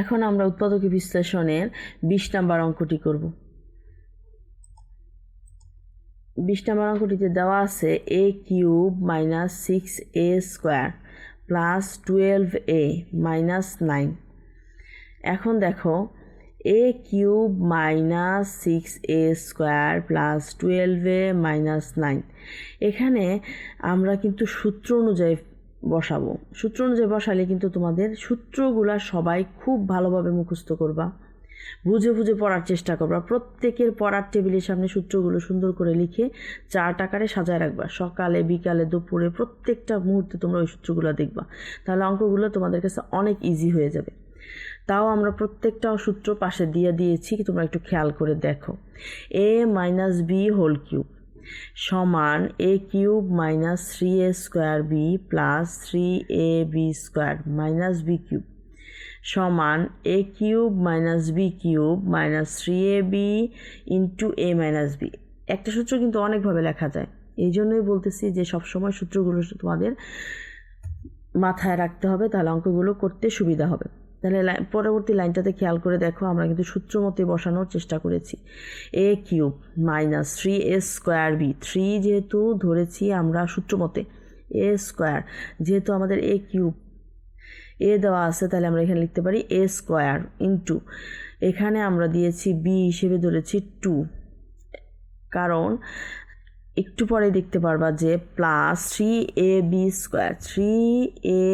এখন আমরা উৎপাদকী বিশ্লেষণের বিশ নাম্বার অঙ্কটি করব। বিশ নাম্বার অঙ্কটিতে দেওয়া আছে A cube minus six A square plus twelve A minus nine. এখন দেখো A cube minus six A square plus twelve A minus nine. এখানে আমরা কিন্তু সূত্র অনুযায়ী বসাবো। সূত্র অনুযায়ী বসালে কিন্তু তোমাদের সূত্রগুলা সবাই খুব ভালোভাবে মুখস্থ করবা। বুঝে বুঝে পড়ার চেষ্টা করবা। প্রত্যেকের পড়ার টেবিলের সামনে সূত্রগুলো সুন্দর করে লিখে চার্ট আকারে সাজায় রাখবা। সকালে, বিকালে, দুপুরে প্রত্যেকটা মুহূর্তে তোমরা ওই সূত্রগুলো দেখবা। তাহলে অঙ্কগুলো তোমাদের কাছে অনেক ইজি হয়ে যাবে। তাও আমরা প্রত্যেকটা সূত্র পাশে দিয়ে দিয়েছি তোমরা একটু খেয়াল করে দেখো। A minus B whole cube সমান A cube minus three A square B plus three A B square minus B cube সমান A cube minus B cube minus three A B into A minus B একটা সূত্র কিন্তু অনেকভাবে লেখা যায়। এই জন্যই বলতেছি যে সবসময় সূত্রগুলো তোমাদের মাথায় রাখতে হবে, তাহলে অঙ্কগুলো করতে সুবিধা হবে। তাহলে পরবর্তী লাইনটাতে খেয়াল করে দেখো, আমরা কিন্তু সূত্র মতে বসানোর চেষ্টা করেছি। A cube minus three A square B three যেহেতু ধরেছি আমরা সূত্র মতে এ স্কোয়ার যেহেতু আমাদের এ কিউব এ দেওয়া আছে, তাহলে আমরা এখানে লিখতে পারি এ স্কোয়ার ইন্টু এখানে আমরা দিয়েছি বি হিসেবে ধরেছি টু কারণ একটু পরে দেখতে পারবা যে plus three A B square three A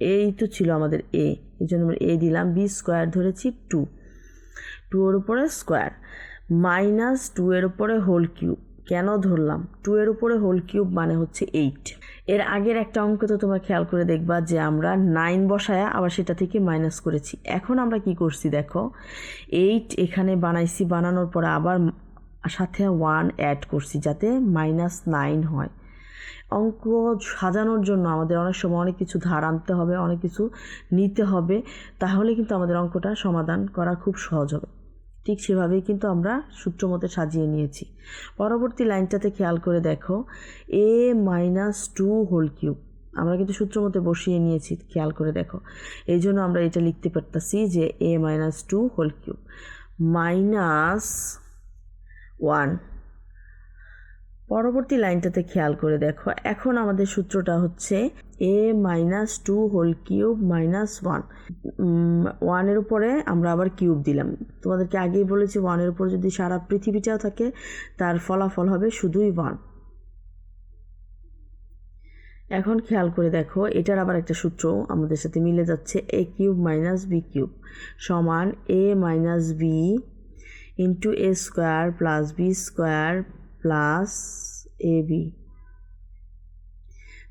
এই তো ছিল আমাদের এ এই জন্য আমরা এ দিলাম বি স্কোয়ার ধরেছি টু টু এর উপরে স্কোয়ার মাইনাস টু এর উপরে হোল কিউব কেন ধরলাম? টু এর উপরে হোল কিউব মানে হচ্ছে এইট এর আগের একটা অঙ্ক তো তোমরা খেয়াল করে দেখবা যে আমরা নাইন বসায়া আবার সেটা থেকে মাইনাস করেছি। এখন আমরা কি করছি দেখো? এইট এখানে বানাইছি, বানানোর পরে আবার সাথে ওয়ান অ্যাড করছি যাতে মাইনাস নাইন হয়। অঙ্ক সাজানোর জন্য আমাদের অনেক সময় অনেক কিছু ধার আনতে হবে, অনেক কিছু নিতে হবে। তাহলে কিন্তু আমাদের অঙ্কটা সমাধান করা খুব সহজ হবে। ঠিক সেভাবেই কিন্তু আমরা সূত্র মতে সাজিয়ে নিয়েছি। পরবর্তী লাইনটাতে খেয়াল করে দেখো a minus two whole cube আমরা কিন্তু সূত্র মতে বসিয়ে নিয়েছি, খেয়াল করে দেখো। এই জন্য আমরা এটা লিখতে পারতাছি যে a minus two whole cube minus one পরবর্তী লাইনটাতে খেয়াল করে দেখো। এখন আমাদের সূত্রটা হচ্ছে a minus two whole cube minus one ওয়ানের উপরে আমরা আবার কিউব দিলাম। তোমাদেরকে আগেই বলেছি ওয়ানের উপরে যদি সারা পৃথিবীটাও থাকে, তার ফলাফল হবে শুধুই ওয়ান এখন খেয়াল করে দেখো, এটার আবার একটা সূত্র আমাদের সাথে মিলে যাচ্ছে a cube minus b cube সমান a minus b into a square plus b square plus a b.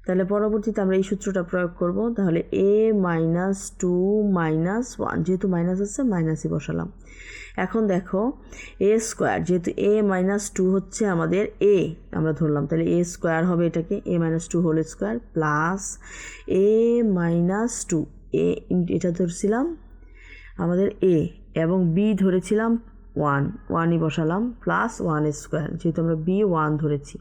তাহলে পরবর্তীতে আমরা এই সূত্রটা প্রয়োগ করব। তাহলে a minus two minus one, যেহেতু মাইনাস আছে, মাইনাসই বসালাম। এখন দেখো, এ স্কোয়ার, যেহেতু এ মাইনাস টু হচ্ছে আমাদের এ, আমরা ধরলাম। তাহলে এ স্কোয়ার হবে এটাকে, a minus two whole square plus a minus two, a, এটা ধরছিলাম আমাদের এ এবং বি ধরেছিলাম ওয়ান ওয়ানই বসালাম প্লাস ওয়ান স্কোয়ার যেহেতু আমরা বি ওয়ান ধরেছি।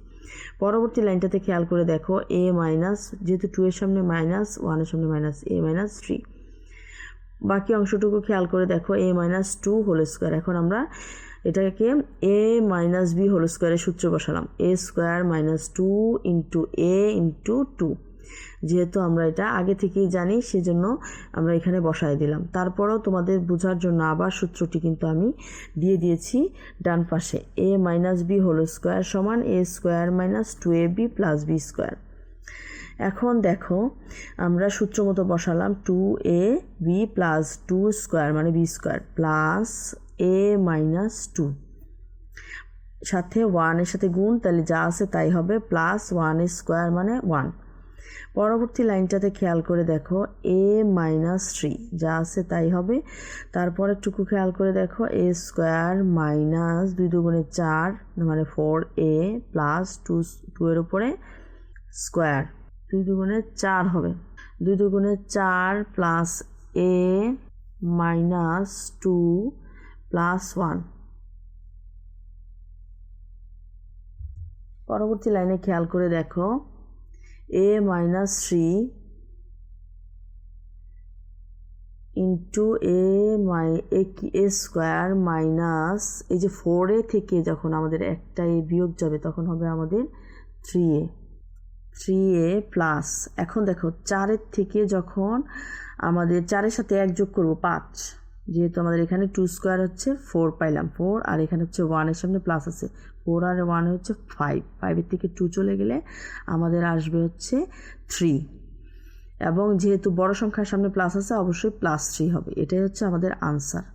পরবর্তী লাইনটাতে খেয়াল করে দেখো এ মাইনাস যেহেতু টু এর সামনে মাইনাস ওয়ানের সামনে মাইনাস এ মাইনাস থ্রি বাকি অংশটুকু খেয়াল করে দেখো a minus two whole square এখন আমরা এটাকে এ মাইনাস বি হোল স্কোয়ারের সূত্র বসালাম। A square minus two into a into two যেহেতু আমরা এটা আগে থেকেই জানি, সেজন্য আমরা এখানে বসায় দিলাম। তারপরেও তোমাদের বোঝার জন্য আবার সূত্রটি কিন্তু আমি দিয়ে দিয়েছি ডান পাশে। A minus b whole square সমান a square minus two a b plus b square এখন দেখো, আমরা সূত্র মতো বসালাম two a b plus two square মানে b square plus a minus two সাথে ওয়ানের সাথে গুণ, তাহলে যা আছে তাই হবে প্লাস ওয়ান স্কোয়ার মানে ওয়ান পরবর্তী লাইনটাতে খেয়াল করে দেখো এ মাইনাস থ্রি যা আছে তাই হবে। তারপর একটুকু খেয়াল করে দেখো এ স্কোয়ার মাইনাস দুই দুগুণে চার মানে four a plus two two এর উপরে স্কোয়ার দুই দুগুণে চার হবে। দুই দুগুণে চার plus a minus two plus one পরবর্তী লাইনে খেয়াল করে দেখো a minus three into a my a a square minus এই যে ফোর এ থেকে যখন আমাদের একটা এ বিয়োগ যাবে, তখন হবে আমাদের three a three a plus এখন দেখো চারের থেকে যখন আমাদের চারের সাথে এক যোগ করব, পাঁচ। যেহেতু আমাদের এখানে টু স্কোয়ার হচ্ছে ফোর পাইলাম ফোর আর এখানে হচ্ছে ওয়ানের সামনে প্লাস আছে। ফোর আর ওয়ান হচ্ছে ফাইভ ফাইভের থেকে টু চলে গেলে আমাদের আসবে হচ্ছে থ্রি এবং যেহেতু বড় সংখ্যার সামনে প্লাস আছে, অবশ্যই প্লাস থ্রি হবে। এটাই হচ্ছে আমাদের আনসার